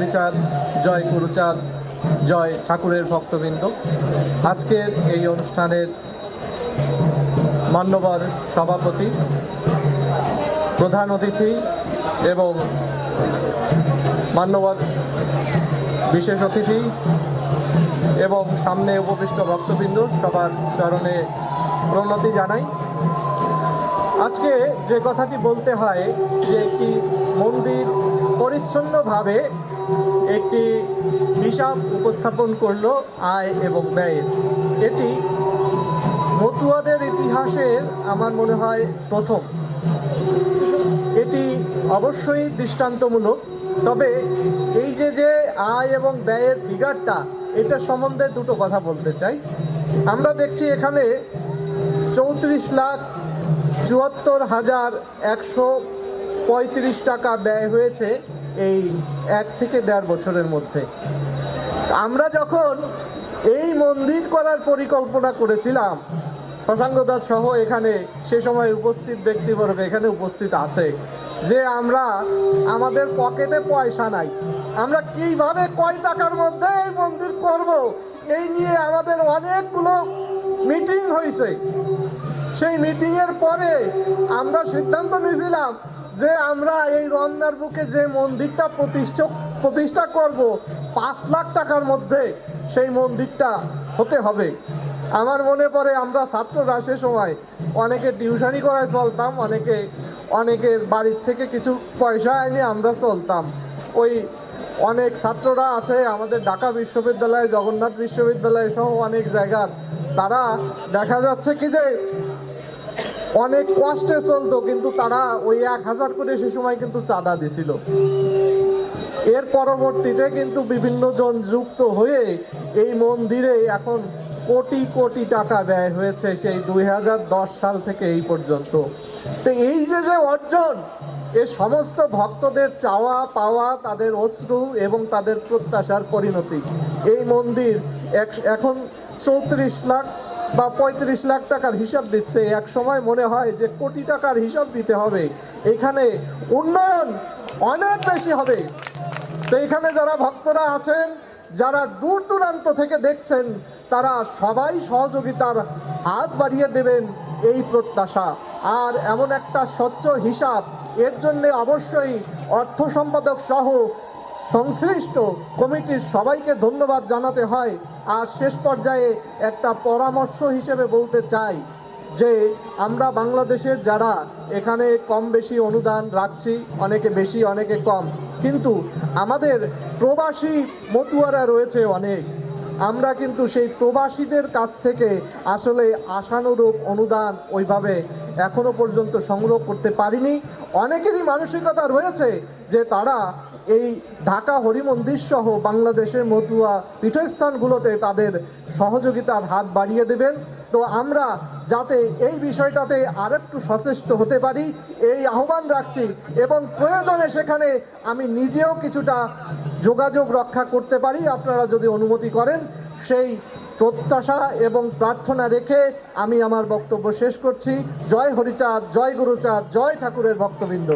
হরিচাঁদ, জয় গুরুচাঁদ, জয় ঠাকুরের ভক্তবৃন্দ। আজকের এই অনুষ্ঠানের মান্যবর সভাপতি, প্রধান অতিথি এবং মান্যবর বিশেষ অতিথি এবং সামনে উপবিষ্ট ভক্তবৃন্দ সবার চরণে প্রণতি জানাই। আজকে যে কথাটি বলতে হয় যে একটি মন্দির পরিচ্ছন্নভাবে একটি হিসাব উপস্থাপন করল আয় এবং ব্যয়ের। এটি মতুয়াদের ইতিহাসের আমার মনে হয় প্রথম। এটি অবশ্যই দৃষ্টান্তমূলক। তবে এই যে যে আয় এবং ব্যয়ের ফিগারটা, এটা সম্বন্ধে দুটো কথা বলতে চাই। আমরা দেখছি এখানে চৌত্রিশ লাখ চুয়াত্তর হাজার একশো পঁয়ত্রিশ টাকা ব্যয় হয়েছে। এই এক থেকে দেড় বছরের মধ্যে। আমরা যখন এই মন্দির করার পরিকল্পনা করেছিলাম, শশাঙ্ক দাস সহ এখানে সে সময় উপস্থিত ব্যক্তিবর্গ এখানে উপস্থিত আছে, যে আমরা আমাদের পকেটে পয়সা নাই, আমরা কীভাবে কয় টাকার মধ্যে এই মন্দির করব, এই নিয়ে আমাদের অনেকগুলো মিটিং হয়েছে সেই মিটিংয়ের পরে আমরা সিদ্ধান্ত নিয়েছিলাম যে আমরা এই রমনার বুকে যে মন্দিরটা প্রতিষ্ঠা প্রতিষ্ঠা করব পাঁচ লাখ টাকার মধ্যে সেই মন্দিরটা হতে হবে। আমার মনে পড়ে আমরা ছাত্ররা সে সময় অনেকে টিউশনি করায় চলতাম, অনেকে অনেকের বাড়ির থেকে কিছু পয়সা এনে আমরা চলতাম। ওই অনেক ছাত্ররা আছে, আমাদের ঢাকা বিশ্ববিদ্যালয়, জগন্নাথ বিশ্ববিদ্যালয় সহ অনেক জায়গার। তারা দেখা যাচ্ছে কি যে অনেক কষ্টে চলতো, কিন্তু তারা ওই এক হাজার করে সে সময় কিন্তু চাঁদা দিছিল। এর পরবর্তীতে কিন্তু বিভিন্ন জন যুক্ত হয়ে এই মন্দিরে এখন কোটি কোটি টাকা ব্যয় হয়েছে সেই দুই হাজার দশ সাল থেকে এই পর্যন্ত। তো এই যে যে অর্জন, এ সমস্ত ভক্তদের চাওয়া পাওয়া, তাদের অশ্রু এবং তাদের প্রত্যাশার পরিণতি। এই মন্দির এখন চৌত্রিশ লাখ বা পঁয়ত্রিশ লাখ টাকার হিসাব দিচ্ছে। এক সময় মনে হয় যে কোটি টাকার হিসাব দিতে হবে। এখানে উন্নয়ন অনেক বেশি হবে। তো এখানে যারা ভক্তরা আছেন, যারা দূর দূরান্ত থেকে দেখছেন, তারা সবাই সহযোগিতার হাত বাড়িয়ে দেবেন এই প্রত্যাশা। আর এমন একটা স্বচ্ছ হিসাব, এর জন্য অবশ্যই অর্থ সম্পাদক সহ সংশ্লিষ্ট কমিটির সবাইকে ধন্যবাদ জানাতে হয়। আর শেষ পর্যায়ে একটা পরামর্শ হিসেবে বলতে চাই যে, আমরা বাংলাদেশের যারা এখানে কম বেশি অনুদান রাখছি, অনেকে বেশি, অনেকে কম, কিন্তু আমাদের প্রবাসী মতুয়ারা রয়েছে অনেক। আমরা কিন্তু সেই প্রবাসীদের কাছ থেকে আসলে আশানুরূপ অনুদান ওইভাবে এখনও পর্যন্ত সংগ্রহ করতে পারিনি। অনেকেরই মানসিকতা রয়েছে যে তারা এই ঢাকা হরিমন্দির সহ বাংলাদেশের মতুয়া পীঠস্থানগুলোতে তাদের সহযোগিতার হাত বাড়িয়ে দেবেন। তো আমরা যাতে এই বিষয়টাতে আরেকটু সচেষ্ট হতে পারি, এই আহ্বান রাখছি এবং প্রয়োজনে সেখানে আমি নিজেও কিছুটা যোগাযোগ রক্ষা করতে পারি। আপনারা যদি অনুমতি করেন, সেই প্রত্যাশা এবং প্রার্থনা রেখে আমি আমার বক্তব্য শেষ করছি। জয় হরিচাঁদ, জয় গুরুচাঁদ, জয় ঠাকুরের ভক্তবৃন্দ।